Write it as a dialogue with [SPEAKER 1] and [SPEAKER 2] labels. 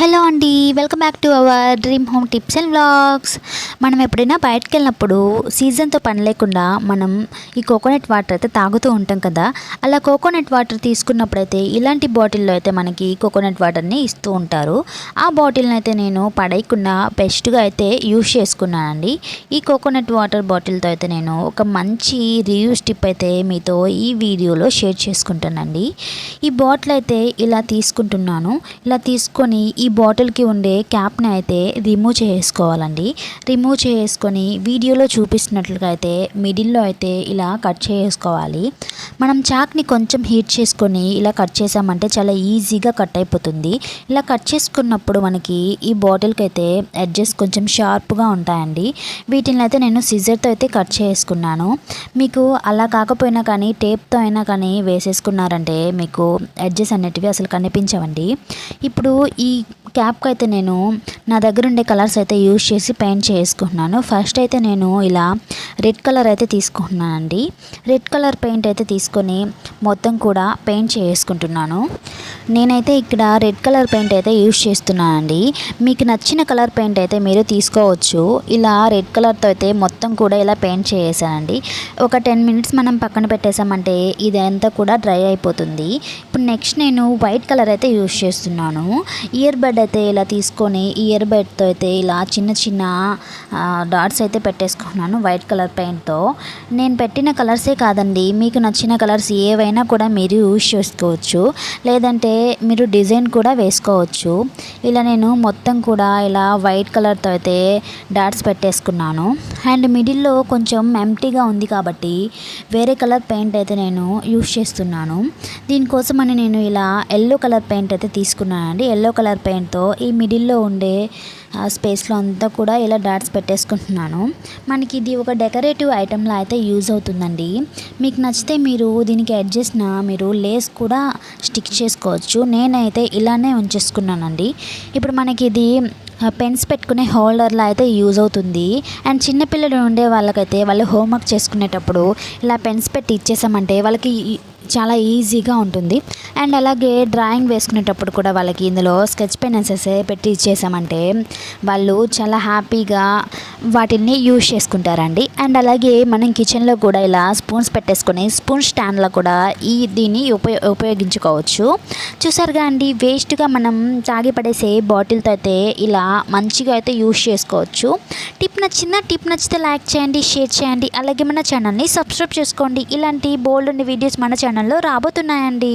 [SPEAKER 1] Hello అండి welcome back to our dream home tips and vlogs. మనం ఎప్పుడైనా బయటకు వెళ్ళినప్పుడు సీజన్తో పని లేకుండా మనం ఈ కోకోనట్ వాటర్ అయితే తాగుతూ ఉంటాం కదా అలా కోకోనట్ వాటర్ తీసుకున్నప్పుడైతే ఇలాంటి బాటిల్లో అయితే మనకి కోకోనట్ వాటర్ని ఇస్తూ ఉంటారు. ఆ బాటిల్ని అయితే నేను పడేయకుండా బెస్ట్గా అయితే యూజ్ చేసుకున్నానండి. ఈ కోకోనట్ వాటర్ బాటిల్తో అయితే నేను ఒక మంచి రివ్యూస్ టిప్ అయితే మీతో ఈ వీడియోలో షేర్ చేసుకుంటానండి. ఈ బాటిల్ అయితే ఇలా తీసుకుంటున్నాను. ఇలా తీసుకొని ఈ బాటిల్కి ఉండే క్యాప్ని అయితే రిమూవ్ చేసుకోవాలండి రిమూవ్ చేసుకొని వీడియోలో చూపిస్తున్నట్లుగా అయితే మిడిల్లో అయితే ఇలా కట్ చేసుకోవాలి మనం చాక్ని కొంచెం హీట్ చేసుకొని ఇలా కట్ చేసామంటే చాలా ఈజీగా కట్ అయిపోతుంది. ఇలా కట్ చేసుకున్నప్పుడు మనకి ఈ బాటిల్కి అయితే ఎడ్జెస్ కొంచెం షార్ప్గా ఉంటాయండి. వీటిని అయితే నేను సిజర్తో అయితే కట్ చేసుకున్నాను. మీకు అలా కాకపోయినా కానీ టేప్తో అయినా కానీ వేసేసుకున్నారంటే మీకు ఎడ్జెస్ అనేటివి అసలు కనిపించవండి. ఇప్పుడు ఈ క్యాప్కి అయితే నేను నా దగ్గర ఉండే కలర్స్ అయితే యూజ్ చేసి పెయింట్ చేసుకుంటున్నాను. ఫస్ట్ అయితే నేను ఇలా రెడ్ కలర్ అయితే తీసుకుంటున్నానండి. రెడ్ కలర్ పెయింట్ అయితే తీసుకొని మొత్తం కూడా పెయింట్ చేసుకుంటున్నాను. నేనైతే ఇక్కడ రెడ్ కలర్ పెయింట్ అయితే యూజ్ చేస్తున్నానండి. మీకు నచ్చిన కలర్ పెయింట్ అయితే మీరు తీసుకోవచ్చు. ఇలా రెడ్ కలర్తో అయితే మొత్తం కూడా ఇలా పెయింట్ చేసానండి ఒక టెన్ మినిట్స్ మనం పక్కన పెట్టేసామంటే ఇదంతా కూడా డ్రై అయిపోతుంది. ఇప్పుడు నెక్స్ట్ నేను వైట్ కలర్ అయితే యూజ్ చేస్తున్నాను. ఇయర్ బడ్ అయితే ఇలా తీసుకొని ఇయర్ బడ్తో అయితే ఇలా చిన్న చిన్న డాట్స్ అయితే పెట్టేసుకున్నాను వైట్ కలర్ కలర్ పెయింట్తో. నేను పెట్టిన కలర్సే కాదండి. మీకు నచ్చిన కలర్స్ ఏవైనా కూడా మీరు యూజ్ చేసుకోవచ్చు. లేదంటే మీరు డిజైన్ కూడా వేసుకోవచ్చు. ఇలా నేను మొత్తం కూడా ఇలా వైట్ కలర్తో అయితే డాట్స్ పెట్టేసుకున్నాను. అండ్ మిడిల్లో కొంచెం ఎంటీగా ఉంది కాబట్టి వేరే కలర్ పెయింట్ అయితే నేను యూజ్ చేస్తున్నాను. దీనికోసమని నేను ఇలా ఎల్లో కలర్ పెయింట్ అయితే తీసుకున్నానండి. ఎల్లో కలర్ పెయింట్తో ఈ మిడిల్లో ఉండే స్పేస్లో అంతా కూడా ఇలా డాట్స్ పెట్టేసుకుంటున్నాను. మనకి ఇది ఒక డెకరేటివ్ ఐటెంలా అయితే యూజ్ అవుతుందండి. మీకు నచ్చితే మీరు దీనికి అడ్జస్ట్న మీరు లేస్ కూడా స్టిక్ చేసుకోవచ్చు. నేనైతే ఇలానే ఉంచేసుకున్నానండి. ఇప్పుడు మనకి ఇది పెన్స్ పెట్టుకునే హోల్డర్లా అయితే యూజ్ అవుతుంది. అండ్ చిన్నపిల్లలు ఉండే వాళ్ళకైతే వాళ్ళు హోంవర్క్ చేసుకునేటప్పుడు ఇలా పెన్స్ పెట్టి ఇచ్చేసామంటే వాళ్ళకి చాలా ఈజీగా ఉంటుంది. అండ్ అలాగే డ్రాయింగ్ వేసుకునేటప్పుడు కూడా వాళ్ళకి ఇందులో స్కెచ్ పెన్సెస్ పెట్టి ఇచ్చేసామంటే వాళ్ళు చాలా హ్యాపీగా వాటిని యూజ్ చేసుకుంటారండి. అండ్ అలాగే మనం కిచెన్లో కూడా ఇలా స్పూన్స్ పెట్టేసుకొని స్పూన్ స్టాండ్లో కూడా ఈ దీన్ని ఉపయో ఉపయోగించుకోవచ్చు. చూసారుగా అండి వేస్ట్గా మనం తాగి పడేసే బాటిల్తో అయితే ఇలా మంచిగా అయితే యూజ్ చేసుకోవచ్చు. టిప్ నచ్చిందా? టిప్ నచ్చితే లైక్ చేయండి షేర్ చేయండి. అలాగే మన ఛానల్ని సబ్స్క్రైబ్ చేసుకోండి. ఇలాంటి బోల్డ్ వీడియోస్ మన ఛానల్లో రాబోతున్నాయండి.